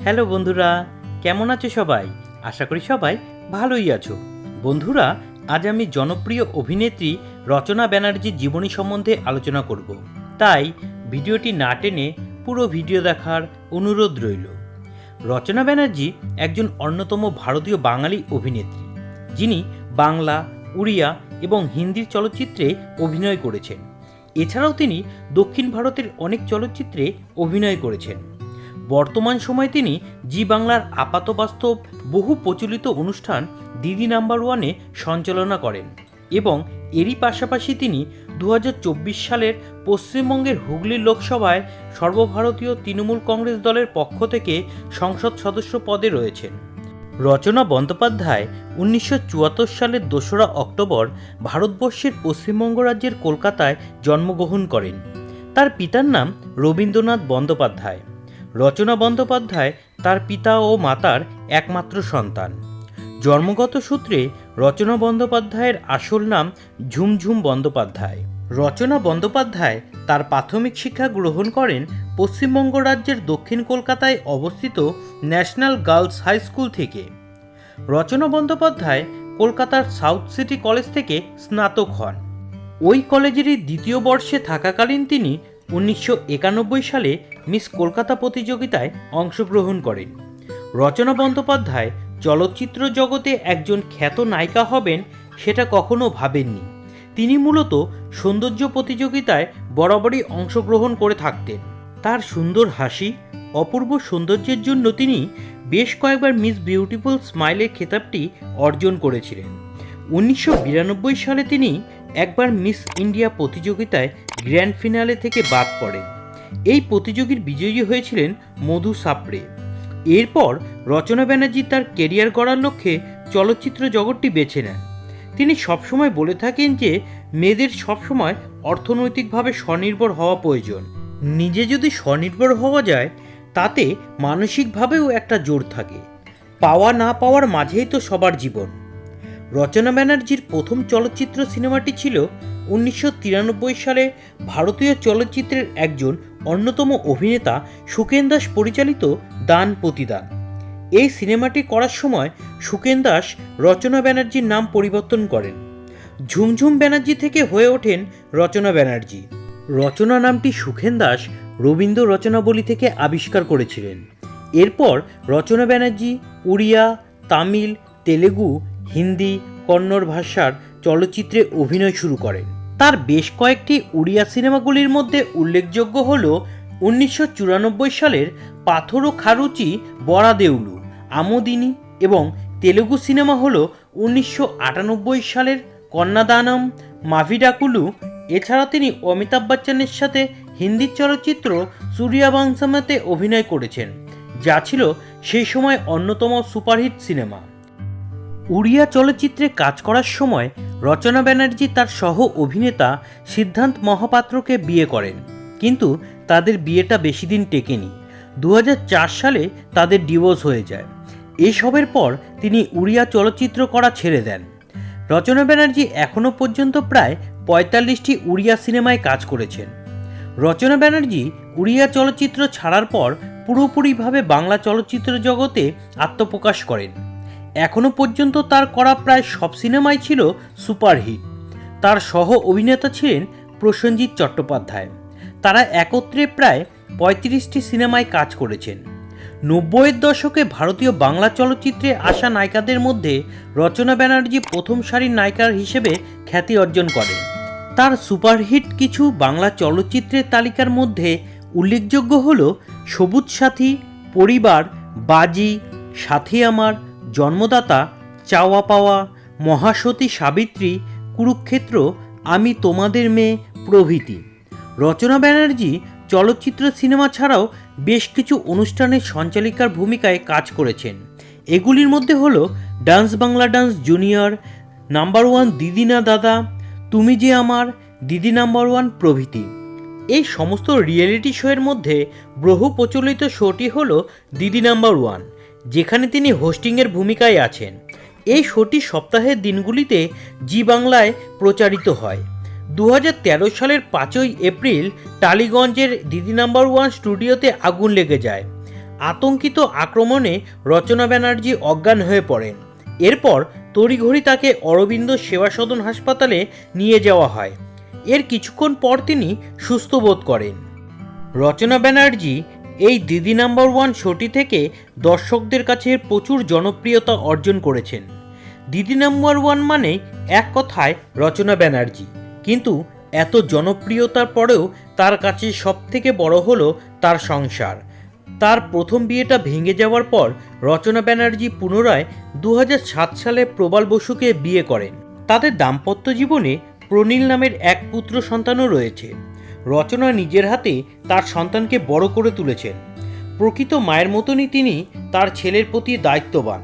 Hello বন্ধুরা, কেমন আছো সবাই? আশা করি সবাই ভালোই আছো। বন্ধুরা, আজ আমি জনপ্রিয় অভিনেত্রী রচনা ব্যানার্জির জীবনী সম্বন্ধে আলোচনা করব। তাই ভিডিওটি না টেনে পুরো ভিডিও দেখার অনুরোধ রইল। রচনা ব্যানার্জি একজন অন্যতম ভারতীয় বাঙালি অভিনেত্রী, যিনি বাংলা, উড়িয়া এবং হিন্দির চলচ্চিত্রে অভিনয় করেছেন। এছাড়াও তিনি দক্ষিণ ভারতের অনেক চলচ্চিত্রে অভিনয় করেছেন। বর্তমান সময়ে তিনি জি বাংলার আপাতবাস্তব, বহু প্রচলিত অনুষ্ঠান দিদি নাম্বার ওয়ানে সঞ্চালনা করেন এবং এরই পাশাপাশি তিনি দু হাজার চব্বিশ সালের পশ্চিমবঙ্গের হুগলি লোকসভায় সর্বভারতীয় তৃণমূল কংগ্রেস দলের পক্ষ থেকে সংসদ সদস্য পদে রয়েছেন। রচনা বন্দ্যোপাধ্যায়, উনিশশো চুয়াত্তর সালের দোসরা অক্টোবর ভারতবর্ষের পশ্চিমবঙ্গ রাজ্যের কলকাতায় জন্মগ্রহণ করেন। তার পিতার নাম রবীন্দ্রনাথ বন্দ্যোপাধ্যায়। রচনা বন্দ্যোপাধ্যায় তার পিতা ও মাতার একমাত্র সন্তান। জন্মগত সূত্রে রচনা বন্দ্যোপাধ্যায়ের আসল নাম ঝুমঝুম বন্দ্যোপাধ্যায়। রচনা বন্দ্যোপাধ্যায় তার প্রাথমিক শিক্ষা গ্রহণ করেন পশ্চিমবঙ্গ রাজ্যের দক্ষিণ কলকাতায় অবস্থিত ন্যাশনাল গার্লস হাই স্কুল থেকে। রচনা বন্দ্যোপাধ্যায় কলকাতার সাউথ সিটি কলেজ থেকে স্নাতক হন। ওই কলেজেরই দ্বিতীয় বর্ষে থাকাকালীন তিনি উনিশশো একানব্বই সালে মিস কলকাতা প্রতিযোগিতায় অংশগ্রহণ করেন। রচনা বন্দ্যোপাধ্যায় চলচ্চিত্র জগতে একজন খ্যাত নায়িকা হবেন সেটা কখনো ভাবেননি। তিনি মূলত সৌন্দর্য প্রতিযোগিতায় বরাবরই অংশগ্রহণ করে থাকতেন। তার সুন্দর হাসি, অপূর্ব সৌন্দর্যের জন্য তিনি বেশ কয়েকবার মিস বিউটিফুল স্মাইলের খেতাবটি অর্জন করেছিলেন। উনিশশো বিরানব্বই সালে তিনি একবার মিস ইন্ডিয়া প্রতিযোগিতায় গ্র্যান্ড ফিনালে থেকে বাদ পড়েন এই প্রতিযোগীর বিজয়ী হয়েছিলেন মধু সাপড়ে এরপর রচনা ব্যানার্জি তার কেরিয়ার গড়ার লক্ষ্যে চলচ্চিত্র জগৎটি বেছে নেন। তিনি সবসময় বলে থাকেন যে, মেয়েদের সবসময় অর্থনৈতিকভাবে স্বনির্ভর হওয়া প্রয়োজন। নিজে যদি স্বনির্ভর হওয়া যায়, তাতে মানসিকভাবেও একটা জোর থাকে। পাওয়া না পাওয়ার মাঝেই তো সবার জীবন। রচনা ব্যানার্জির প্রথম চলচ্চিত্র সিনেমাটি ছিল উনিশশো তিরানব্বই সালে ভারতীয় চলচ্চিত্রের একজন অন্যতম অভিনেতা সুকেন দাস পরিচালিত দান প্রতিদান। এই সিনেমাটি করার সময় সুকেন দাস রচনা ব্যানার্জির নাম পরিবর্তন করেন। ঝুমঝুম ব্যানার্জি থেকে হয়ে ওঠেন রচনা ব্যানার্জি। রচনা নামটি সুখেন দাস রবীন্দ্র রচনাবলী থেকে আবিষ্কার করেছিলেন। এরপর রচনা ব্যানার্জি উড়িয়া, তামিল, তেলেগু, হিন্দি, কন্নড় ভাষার চলচ্চিত্রে অভিনয় শুরু করেন। তার বেশ কয়েকটি উড়িয়া সিনেমাগুলির মধ্যে উল্লেখযোগ্য হল উনিশশো চুরানব্বই সালের পাথর ও খারুচি, বড়া দেউলু, আমোদিনী এবং তেলেগু সিনেমা হল উনিশশো আটানব্বই সালের কন্যাদানম, মাভিডাকুলু। এছাড়া তিনি অমিতাভ বচ্চনের সাথে হিন্দি চলচ্চিত্র সূর্যাবংশমাতে অভিনয় করেছেন, যা ছিল সেই সময় অন্যতম সুপারহিট সিনেমা। উড়িয়া চলচ্চিত্রে কাজ করার সময় রচনা ব্যানার্জি তার সহ অভিনেতা সিদ্ধান্ত মহাপাত্রকে বিয়ে করেন। কিন্তু তাদের বিয়েটা বেশি দিন টেকেনি। দু হাজার চার সালে তাদের ডিভোর্স হয়ে যায়। এসবের পর তিনি উড়িয়া চলচ্চিত্র করা ছেড়ে দেন। রচনা ব্যানার্জি এখনও পর্যন্ত প্রায় পঁয়তাল্লিশটি উড়িয়া সিনেমায় কাজ করেছেন। রচনা ব্যানার্জি উড়িয়া চলচ্চিত্র ছাড়ার পর পুরোপুরিভাবে বাংলা চলচ্চিত্র জগতে আত্মপ্রকাশ করেন। এখনও পর্যন্ত তার করা প্রায় সব সিনেমাই ছিল সুপারহিট। তার সহ অভিনেতা ছিলেন প্রসেনজিৎ চট্টোপাধ্যায়। তারা একত্রে প্রায় পঁয়ত্রিশটি সিনেমায় কাজ করেছেন। নব্বইয়ের দশকে ভারতীয় বাংলা চলচ্চিত্রে আসা নায়িকাদের মধ্যে রচনা ব্যানার্জি প্রথম সারির নায়িকার হিসেবে খ্যাতি অর্জন করেন। তার সুপারহিট কিছু বাংলা চলচ্চিত্রের তালিকার মধ্যে উল্লেখযোগ্য হল সবুজ সাথী, পরিবার, বাজি, সাথী আমার জন্মদাতা, চাওয়া পাওয়া, মহাসতী সাবিত্রী, কুরুক্ষেত্র, আমি তোমাদের মেয়ে প্রভৃতি। রচনা ব্যানার্জি, চলচ্চিত্র সিনেমা ছাড়াও বেশ কিছু অনুষ্ঠানের সঞ্চালিকার ভূমিকায় কাজ করেছেন। এগুলির মধ্যে হল dance Bangla dance junior, number one Didi Na Dada, তুমি যে আমার, দিদি নাম্বার ওয়ান প্রভৃতি। এই সমস্ত রিয়েলিটি শোয়ের মধ্যে বহু প্রচলিত শোটি হল দিদি নাম্বার ওয়ান। যেখানে তিনি হোস্টিংয়ের ভূমিকায় আছেন। এই শোটি সপ্তাহের দিনগুলিতে জি বাংলায় প্রচারিত হয়। দু হাজার তেরো সালের পাঁচই এপ্রিল টালিগঞ্জের দিদি নাম্বার ওয়ান স্টুডিওতে আগুন লেগে যায়। আতঙ্কিত আক্রমণে রচনা ব্যানার্জি অজ্ঞান হয়ে পড়েন। এরপর তড়িঘড়ি তাকে অরবিন্দ সেবা সদন হাসপাতালে নিয়ে যাওয়া হয়। এর কিছুক্ষণ পর তিনি সুস্থ বোধ করেন। রচনা ব্যানার্জি এই দিদি নাম্বার ওয়ান শোটি থেকে দর্শকদের কাছে প্রচুর জনপ্রিয়তা অর্জন করেছেন। দিদি নাম্বার ওয়ান মানে এক কথায় রচনা ব্যানার্জি। কিন্তু এত জনপ্রিয়তার পরেও তার কাছে সবথেকে বড় হলো তার সংসার। তার প্রথম বিয়েটা ভেঙে যাওয়ার পর রচনা ব্যানার্জি পুনরায় দু হাজার সাত সালে প্রবাল বসুকে বিয়ে করেন। তাদের দাম্পত্য জীবনে প্রনীল নামের এক পুত্র সন্তানও রয়েছে। রচনা নিজের হাতে তার সন্তানকে বড় করে তুলেছেন। প্রকৃত মায়ের মতনই তিনি তার ছেলের প্রতি দায়িত্ববান।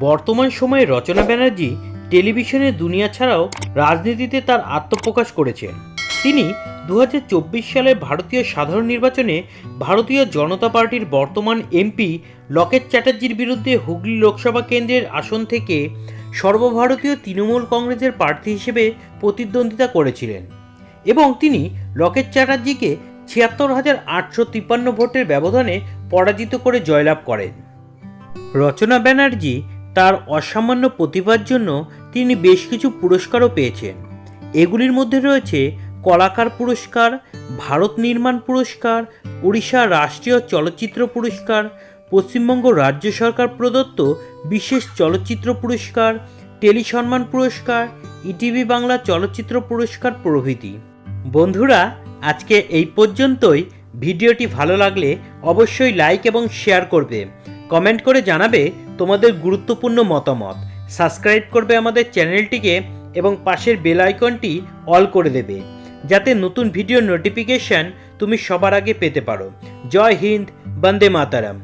বর্তমান সময়ে রচনা ব্যানার্জি টেলিভিশনের দুনিয়া ছাড়াও রাজনীতিতে তার আত্মপ্রকাশ করেছেন। তিনি দু হাজার চব্বিশ সালে ভারতীয় সাধারণ নির্বাচনে ভারতীয় জনতা পার্টির বর্তমান এমপি লকেট চ্যাটার্জির বিরুদ্ধে হুগলি লোকসভা কেন্দ্রের আসন থেকে সর্বভারতীয় তৃণমূল কংগ্রেসের প্রার্থী হিসেবে প্রতিদ্বন্দ্বিতা করেছিলেন। এবং তিনি লকেট চ্যাটার্জিকে ছিয়াত্তর হাজার আটশো তিপ্পান্ন ভোটের ব্যবধানে পরাজিত করে জয়লাভ করেন। রচনা ব্যানার্জি তার অসামান্য প্রতিভার জন্য তিনি বেশ কিছু পুরস্কারও পেয়েছেন। এগুলির মধ্যে রয়েছে কলাকার পুরস্কার, ভারত নির্মাণ পুরস্কার উড়িষ্যা রাষ্ট্রীয় চলচ্চিত্র পুরস্কার, পশ্চিমবঙ্গ রাজ্য সরকার প্রদত্ত বিশেষ চলচ্চিত্র পুরস্কার টেলি সম্মান পুরস্কার, ইটিভি বাংলা চলচ্চিত্র পুরস্কার প্রভৃতি। বন্ধুরা, আজকে এই পর্যন্তই। ভিডিওটি ভালো লাগলে অবশ্যই লাইক এবং শেয়ার করবে। কমেন্ট করে জানাবে তোমাদের গুরুত্বপূর্ণ মতামত। সাবস্ক্রাইব করবে আমাদের চ্যানেলটিকে এবং পাশের বেল আইকনটি অল করে দেবে। যাতে নতুন ভিডিও নোটিফিকেশন তুমি সবার আগে পেতে পারো। জয় হিন্দ, বন্দে মাতারাম।